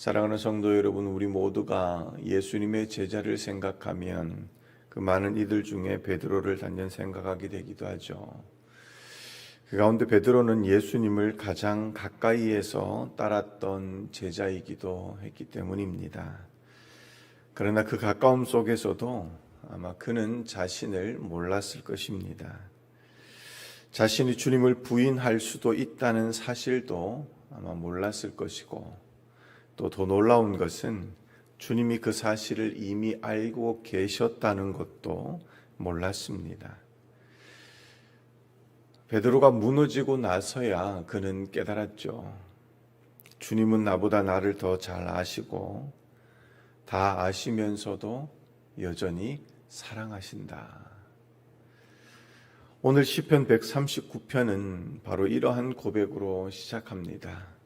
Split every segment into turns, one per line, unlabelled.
사랑하는 성도 여러분, 우리 모두가 예수님의 제자를 생각하면 그 많은 이들 중에 베드로를 단연 생각하게 되기도 하죠. 그 가운데 베드로는 예수님을 가장 가까이에서 따랐던 제자이기도 했기 때문입니다. 그러나 그 가까움 속에서도 아마 그는 자신을 몰랐을 것입니다. 자신이 주님을 부인할 수도 있다는 사실도 아마 몰랐을 것이고 또 더 놀라운 것은 주님이 그 사실을 이미 알고 계셨다는 것도 몰랐습니다. 베드로가 무너지고 나서야 그는 깨달았죠. 주님은 나보다 나를 더 잘 아시고 다 아시면서도 여전히 사랑하신다. 오늘 시편 139편은 바로 이러한 고백으로 시작합니다.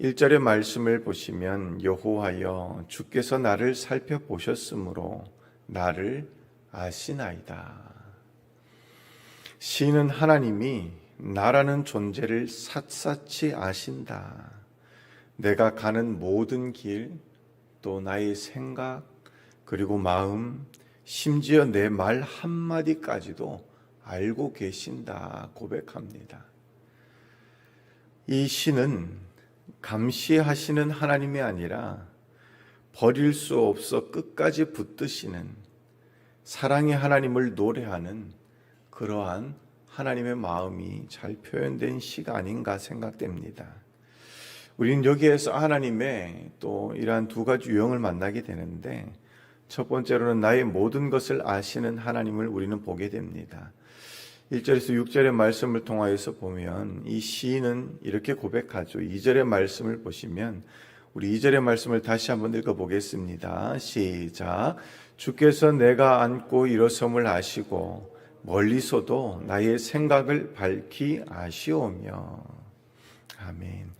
1절의 말씀을 보시면 여호와여 주께서 나를 살펴보셨으므로 나를 아시나이다. 시인은 하나님이 나라는 존재를 샅샅이 아신다. 내가 가는 모든 길, 또 나의 생각, 그리고 마음, 심지어 내 말 한마디까지도 알고 계신다 고백합니다. 이 시는 감시하시는 하나님이 아니라 버릴 수 없어 끝까지 붙드시는 사랑의 하나님을 노래하는 그러한 하나님의 마음이 잘 표현된 시가 아닌가 생각됩니다. 우리는 여기에서 하나님의 또 이러한 두 가지 유형을 만나게 되는데 첫 번째로는 나의 모든 것을 아시는 하나님을 우리는 보게 됩니다. 1절에서 6절의 말씀을 통하여서 보면 이 시인은 이렇게 고백하죠. 2절의 말씀을 보시면 우리 2절의 말씀을 다시 한번 읽어 보겠습니다. 시작. 주께서 내가 안고 일어섬을 아시고 멀리서도 나의 생각을 밝히 아시오며. 아멘.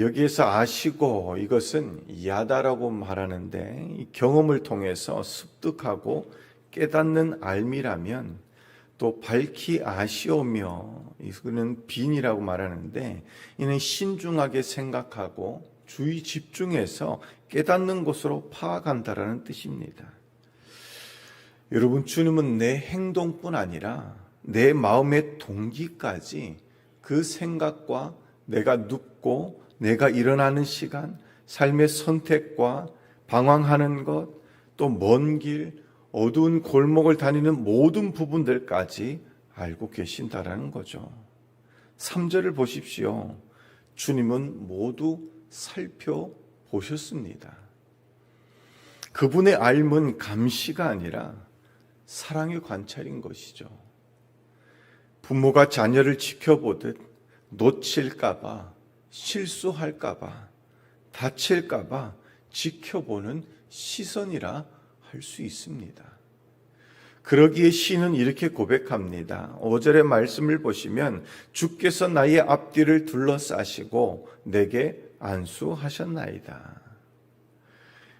여기에서 아시고 이것은 야다라고 말하는데 이 경험을 통해서 습득하고 깨닫는 알미라면 또 밝히 아시오며 이거는 빈이라고 말하는데 이는 신중하게 생각하고 주의 집중해서 깨닫는 것으로 파악한다라는 뜻입니다. 여러분 주님은 내 행동뿐 아니라 내 마음의 동기까지 그 생각과 내가 눕고 내가 일어나는 시간, 삶의 선택과 방황하는 것, 또 먼 길, 어두운 골목을 다니는 모든 부분들까지 알고 계신다라는 거죠. 3절을 보십시오. 주님은 모두 살펴보셨습니다. 그분의 알문 감시가 아니라 사랑의 관찰인 것이죠. 부모가 자녀를 지켜보듯 놓칠까봐, 실수할까봐, 다칠까봐 지켜보는 시선이라 할 수 있습니다. 그러기에 시는 이렇게 고백합니다. 5절의 말씀을 보시면 주께서 나의 앞뒤를 둘러싸시고 내게 안수하셨나이다.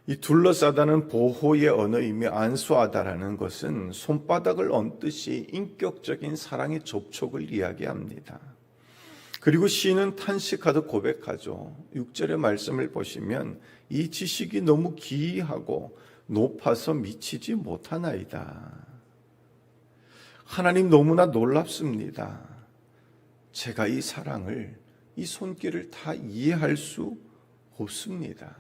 이 둘러싸다는 보호의 언어이며 안수하다라는 것은 손바닥을 얹듯이 인격적인 사랑의 접촉을 이야기합니다. 그리고 시인은 탄식하듯 고백하죠. 6절의 말씀을 보시면 이 지식이 너무 기이하고 높아서 미치지 못하나이다. 하나님 너무나 놀랍습니다. 제가 이 사랑을, 이 손길을 다 이해할 수 없습니다.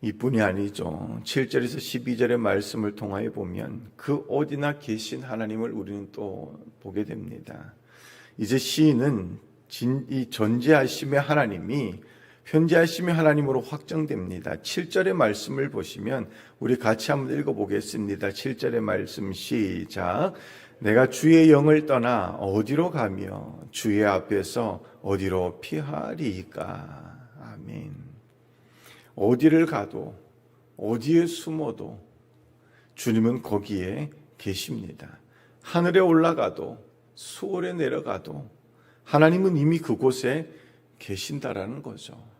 이뿐이 아니죠. 7절에서 12절의 말씀을 통하여 보면 그 어디나 계신 하나님을 우리는 또 보게 됩니다. 이제 시인은 진, 이 전제하심의 하나님이 현재하심의 하나님으로 확정됩니다. 7절의 말씀을 보시면 우리 같이 한번 읽어보겠습니다. 7절의 말씀 시작. 내가 주의 영을 떠나 어디로 가며 주의 앞에서 어디로 피하리까. 아멘. 어디를 가도 어디에 숨어도 주님은 거기에 계십니다. 하늘에 올라가도 수월에 내려가도 하나님은 이미 그곳에 계신다라는 거죠.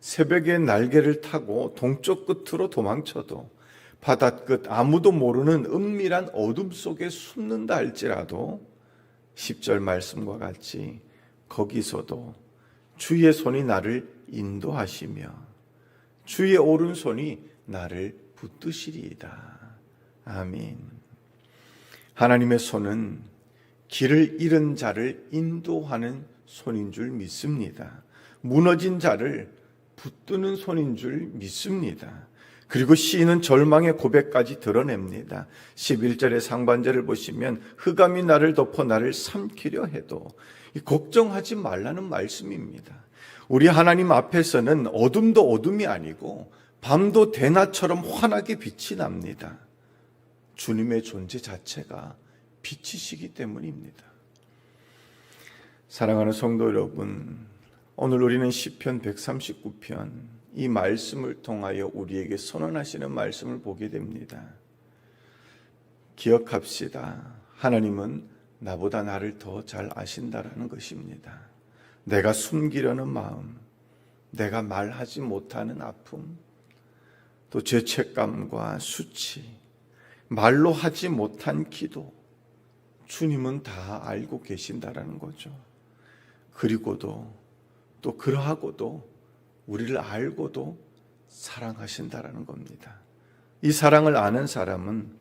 새벽에 날개를 타고 동쪽 끝으로 도망쳐도 바닷끝 아무도 모르는 은밀한 어둠 속에 숨는다 할지라도 10절 말씀과 같이 거기서도 주의 손이 나를 인도하시며 주의 오른손이 나를 붙드시리이다. 아멘. 하나님의 손은 길을 잃은 자를 인도하는 손인 줄 믿습니다. 무너진 자를 붙드는 손인 줄 믿습니다. 그리고 시인은 절망의 고백까지 드러냅니다. 11절의 상반절을 보시면 흑암이 나를 덮어 나를 삼키려 해도 걱정하지 말라는 말씀입니다. 우리 하나님 앞에서는 어둠도 어둠이 아니고 밤도 대낮처럼 환하게 빛이 납니다. 주님의 존재 자체가 빛이시기 때문입니다. 사랑하는 성도 여러분, 오늘 우리는 시편 139편 이 말씀을 통하여 우리에게 선언하시는 말씀을 보게 됩니다. 기억합시다. 하나님은 나보다 나를 더 잘 아신다라는 것입니다. 내가 숨기려는 마음, 내가 말하지 못하는 아픔, 또 죄책감과 수치, 말로 하지 못한 기도, 주님은 다 알고 계신다라는 거죠. 그리고도 또 그러하고도 우리를 알고도 사랑하신다라는 겁니다. 이 사랑을 아는 사람은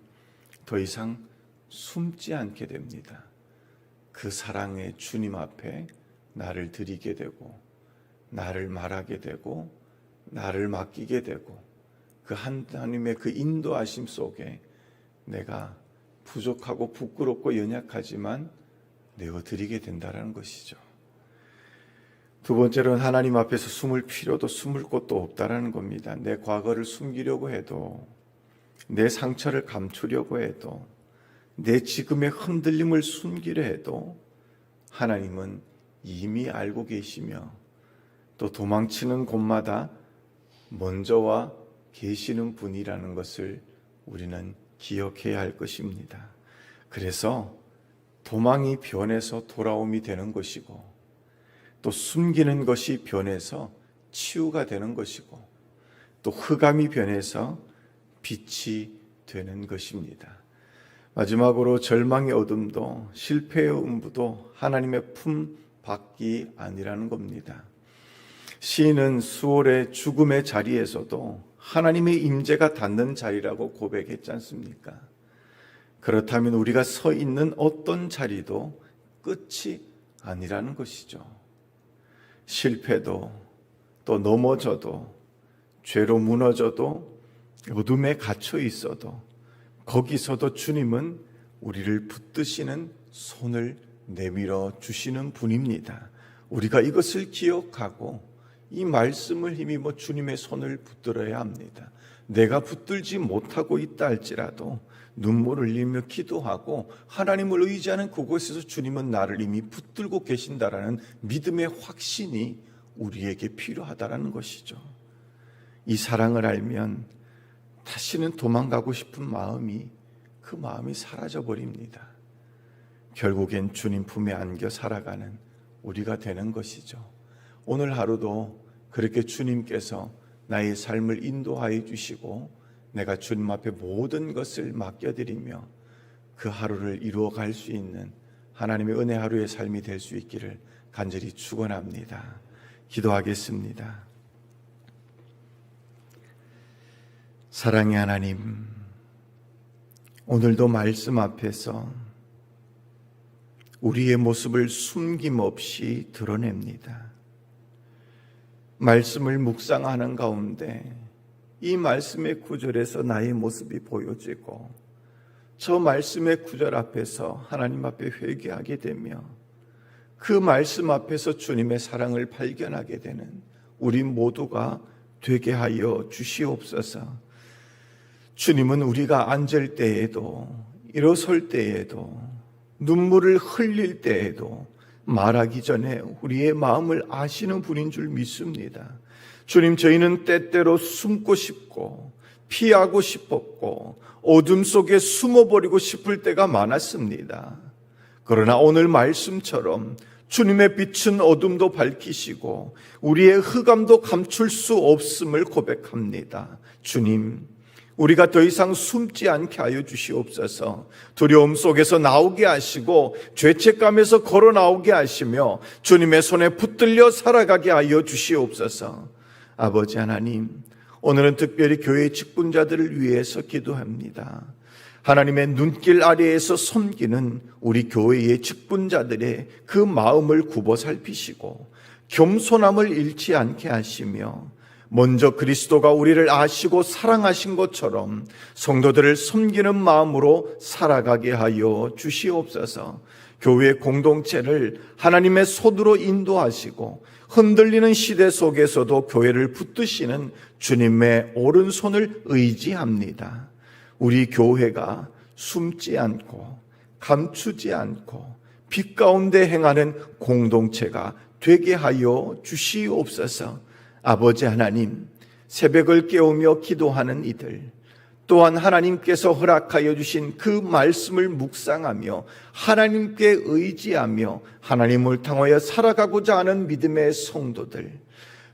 더 이상 숨지 않게 됩니다. 그 사랑의 주님 앞에 나를 드리게 되고, 나를 말하게 되고, 나를 맡기게 되고, 그 하나님의 그 인도하심 속에 내가 부족하고 부끄럽고 연약하지만 내어 드리게 된다는 것이죠. 두 번째로는 하나님 앞에서 숨을 필요도 숨을 곳도 없다라는 겁니다. 내 과거를 숨기려고 해도 내 상처를 감추려고 해도 내 지금의 흔들림을 숨기려 해도 하나님은 이미 알고 계시며 또 도망치는 곳마다 먼저와 계시는 분이라는 것을 우리는 기억해야 할 것입니다. 그래서 도망이 변해서 돌아옴이 되는 것이고 또 숨기는 것이 변해서 치유가 되는 것이고 또 흑암이 변해서 빛이 되는 것입니다. 마지막으로 절망의 어둠도 실패의 음부도 하나님의 품 밖이 아니라는 겁니다. 시인은 수월의 죽음의 자리에서도 하나님의 임재가 닿는 자리라고 고백했지 않습니까? 그렇다면 우리가 서 있는 어떤 자리도 끝이 아니라는 것이죠. 실패도 또 넘어져도 죄로 무너져도 어둠에 갇혀 있어도 거기서도 주님은 우리를 붙드시는 손을 내밀어 주시는 분입니다. 우리가 이것을 기억하고 이 말씀을 힘입어 주님의 손을 붙들어야 합니다. 내가 붙들지 못하고 있다 할지라도 눈물을 흘리며 기도하고 하나님을 의지하는 그곳에서 주님은 나를 이미 붙들고 계신다라는 믿음의 확신이 우리에게 필요하다라는 것이죠. 이 사랑을 알면 다시는 도망가고 싶은 마음이 그 마음이 사라져 버립니다. 결국엔 주님 품에 안겨 살아가는 우리가 되는 것이죠. 오늘 하루도 그렇게 주님께서 나의 삶을 인도하여 주시고 내가 주님 앞에 모든 것을 맡겨드리며 그 하루를 이루어 갈 수 있는 하나님의 은혜 하루의 삶이 될 수 있기를 간절히 축원합니다. 기도하겠습니다. 사랑의 하나님, 오늘도 말씀 앞에서 우리의 모습을 숨김없이 드러냅니다. 말씀을 묵상하는 가운데 이 말씀의 구절에서 나의 모습이 보여지고 저 말씀의 구절 앞에서 하나님 앞에 회개하게 되며 그 말씀 앞에서 주님의 사랑을 발견하게 되는 우리 모두가 되게 하여 주시옵소서. 주님은 우리가 앉을 때에도 일어설 때에도 눈물을 흘릴 때에도 말하기 전에 우리의 마음을 아시는 분인 줄 믿습니다. 주님, 저희는 때때로 숨고 싶고 피하고 싶었고 어둠 속에 숨어버리고 싶을 때가 많았습니다. 그러나 오늘 말씀처럼 주님의 빛은 어둠도 밝히시고 우리의 흑암도 감출 수 없음을 고백합니다. 주님, 우리가 더 이상 숨지 않게 하여 주시옵소서. 두려움 속에서 나오게 하시고 죄책감에서 걸어 나오게 하시며 주님의 손에 붙들려 살아가게 하여 주시옵소서. 아버지 하나님, 오늘은 특별히 교회 직분자들을 위해서 기도합니다. 하나님의 눈길 아래에서 섬기는 우리 교회의 직분자들의 그 마음을 굽어 살피시고 겸손함을 잃지 않게 하시며 먼저 그리스도가 우리를 아시고 사랑하신 것처럼 성도들을 섬기는 마음으로 살아가게 하여 주시옵소서. 교회 공동체를 하나님의 손으로 인도하시고 흔들리는 시대 속에서도 교회를 붙드시는 주님의 오른손을 의지합니다. 우리 교회가 숨지 않고 감추지 않고 빛 가운데 행하는 공동체가 되게 하여 주시옵소서. 아버지 하나님, 새벽을 깨우며 기도하는 이들, 또한 하나님께서 허락하여 주신 그 말씀을 묵상하며 하나님께 의지하며 하나님을 통하여 살아가고자 하는 믿음의 성도들,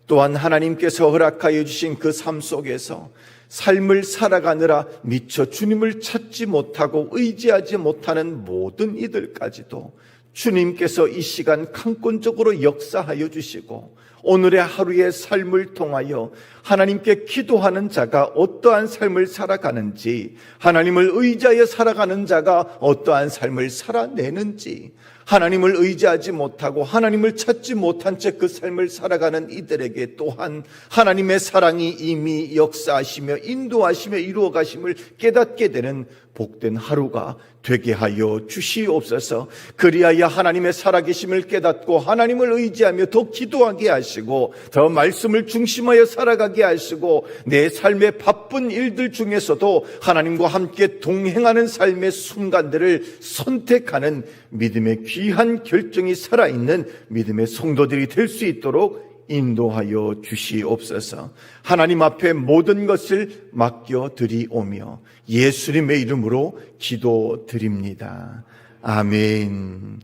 또한 하나님께서 허락하여 주신 그 삶 속에서 삶을 살아가느라 미처 주님을 찾지 못하고 의지하지 못하는 모든 이들까지도 주님께서 이 시간 강권적으로 역사하여 주시고 오늘의 하루의 삶을 통하여 하나님께 기도하는 자가 어떠한 삶을 살아가는지 하나님을 의지하여 살아가는 자가 어떠한 삶을 살아내는지 하나님을 의지하지 못하고 하나님을 찾지 못한 채 그 삶을 살아가는 이들에게 또한 하나님의 사랑이 이미 역사하시며 인도하시며 이루어 가심을 깨닫게 되는 복된 하루가 되게 하여 주시옵소서. 그리하여 하나님의 살아계심을 깨닫고 하나님을 의지하며 더 기도하게 하시고 더 말씀을 중심하여 살아가게 하시고 내 삶의 바쁜 일들 중에서도 하나님과 함께 동행하는 삶의 순간들을 선택하는 믿음의 귀한 결정이 살아있는 믿음의 성도들이 될 수 있도록 인도하여 주시옵소서. 하나님 앞에 모든 것을 맡겨 드리오며 예수님의 이름으로 기도드립니다. 아멘.